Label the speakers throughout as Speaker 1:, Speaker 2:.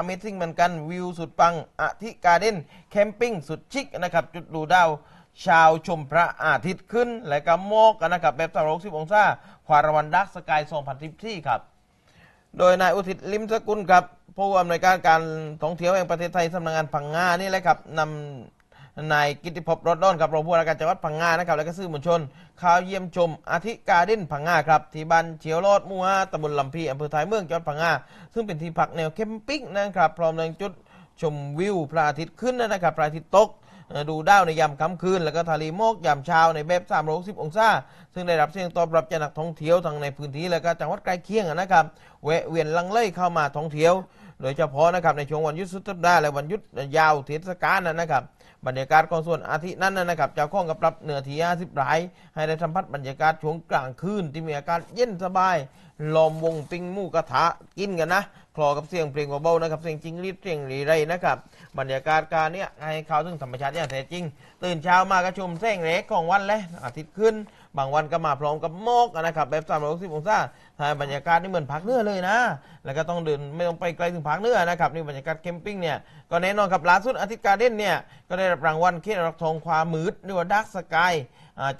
Speaker 1: Amazing เหมือนกันวิวสุดปังอธิการ์เด้นแคมปิ้งสุดชิคนะครับ จุดดูดาวชาวชมพระอาทิตย์ขึ้น และก็โมกกันนะครับแบบ360องศาควารวันดักสกายสองพันสิบที่ครับ โดยนายอุทิศลิมสกุลครับผู้อำนวยการการท่องเที่ยวแห่งประเทศไทยสำนักงานพังงานี่แหละครับนำ นายกิติภพรถด้อนครับรองผู้ว่าการจังหวัดพังงานะครับและก็สื่อมวลชนข่าวเยี่ยมชมอาทิการ์ด้นพังงาครับที่บ้านเฉียวโลดมูฮาตำบลลำพีอำเภอท้ายเมืองจังหวัดพังงาซึ่งเป็นที่พักแนวแคมปิ้งนะครับพร้อมในจุดชมวิวพระอาทิตย์ขึ้นนะครับพระอาทิตย์ตกดูดาวในยามค่ำคืน แล้วก็ทะเลหมอกยามเช้าในแบบ360 องศา ซึ่งได้รับเสียงตอบรับจากนักท่องเที่ยวทั้งในพื้นที่ และก็จังหวัดใกล้เคียงนะครับแวะเวียนลังเลเข้ามาท่องเที่ยว โดยเฉพาะนะครับในช่วงวันหยุดสุดสัปดาห์และวันหยุดยาวเทศกาลนะนะครับ บรรยากาศของส่วนอาทิตย์นั้นนะครับเจ้าของกับปรับเหนือที่50รายให้ได้สัมผัสบรรยากาศช่วงกลางคืนที่มีอากาศเย็นสบายลอมวงปิ้งหมูกระทะกินกันนะคลอกับเสียงเพลงเบาๆนะครับเสียงจริงรีดเสียงรีไรนะครับบรรยากาศการเนี้ยให้เขาถึงธรรมชาติอย่างแท้จริง ตื่นเช้ามาก็ชมแสงแรกของวันเลยอาทิตย์ขึ้น บางวันก็มาพร้อมกับหมอกนะครับแบบ360องศาถ่ายบรรยากาศนี่เหมือนพักเนื้อเลยนะ แล้วก็ต้องเดินไม่ต้องไปไกลถึงภาคเนื้อนะครับนี่บรรยากาศแคมปิ้งเนี่ยก็แน่นอนครับล่าสุดอาทิตย์การเด่นเนี่ยก็ได้รับรางวัลเขตรักทองความมืดหรือว่าดักสกาย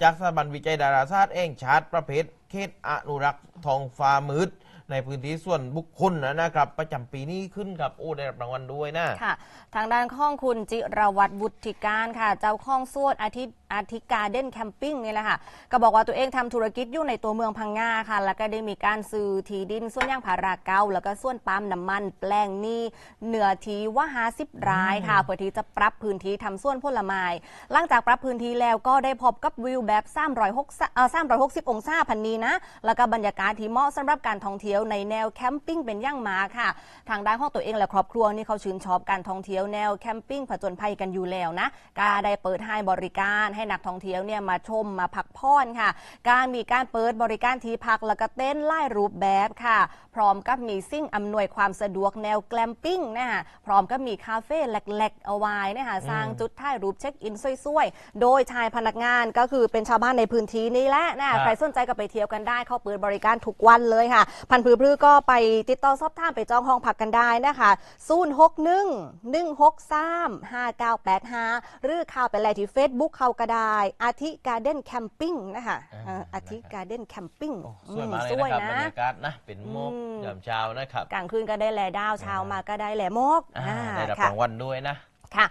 Speaker 1: จากสถาบันวิจัยดาราศาสตร์เองชาร์ตประเภทเขตอนุรักษ์ทองฟ้ามืด ในพื้นที่ส่วนบุคคลนะครับ ประจำปีนี้ขึ้นครับโอ้ได้รับรางวัลด้วยนะ
Speaker 2: ค่ะ ทางด้านข้องคุณจิรวัตรบุตริการค่ะ เจ้าข้องสวดอาทิตย์ อาทิการเด่นแคมปิ้งนี่แหละค่ะ ก็บอกว่าตัวเองทำธุรกิจอยู่ในตัวเมืองพังงาค่ะ แล้วก็ได้มีการซื้อที่ดินส่วนย่างผาราเก้าแล้วก็ส่วนปาล์มน้ำมัน แปลงนี้เหนือทีว่าหาสิบรายค่ะเพื่อที่จะปรับพื้นที่ทำส่วนผลไม้หลังจากปรับพื้นที่แล้วก็ได้พบกับวิวแบบ360เอ่อ360 องศาพันนี้นะ แล้วก็บรรยากาศที่เหมาะสำหรับการท่องเที่ยวในแนวแคมปิ้งเป็นอย่างมากค่ะ ทางด้านของตัวเองและครอบครัวนี่เขาชื่นชอบการท่องเที่ยวแนวแคมปิ้งผจญภัยกันอยู่แล้วนะก็ได้เปิดให้บริการให้นักท่องเที่ยวเนี่ยมาชมมาพักผ่อนค่ะ การมีการเปิดบริการที่พักแล้วก็เต้นท์ไล่รูปแบบค่ะ พร้อมกับมีสิ่งอำนวยความสะดวกแนวแกลมปิ้งนะคะพร้อมกับมีคาเฟ่เล็กๆเอาไว้นะคะสร้างจุดถ่ายรูปเช็คอินสวยๆ โดยชายพนักงานก็คือเป็นชาวบ้านในพื้นที่นี่แหละนะ
Speaker 1: ครั
Speaker 2: คะ
Speaker 1: บ
Speaker 2: ใครสนใจก็ไปเที่ยวกันได้เขาเปิดบริการทุกวันเลยค่ะ พันธุ์พือก็ไปติดต่อสอบถามไปจองห้องพักกันได้นะคะ0 6 1 1 6 3 5 9 8 5หรือเข้าไปเลยที่ Facebook เขาก็ได้ อาทิการ์เด้นแคมปิ้งนะคะ
Speaker 1: อ่า
Speaker 2: เอ่ออาทิการ์เด้นแคมปิ้ง
Speaker 1: โอ้สวยมากเลยนะครับบรรยากาศนะเป็นหมอก
Speaker 2: อืม
Speaker 1: ยามเช้านะครับ
Speaker 2: กลางคืนก็ได้แหล่ดาวเช้ามาก็ได้แหล่หมอก
Speaker 1: อ่า
Speaker 2: อ่า
Speaker 1: ได้รับ
Speaker 2: ค่ะ
Speaker 1: รางวัลด้วยนะ
Speaker 2: ค่ะ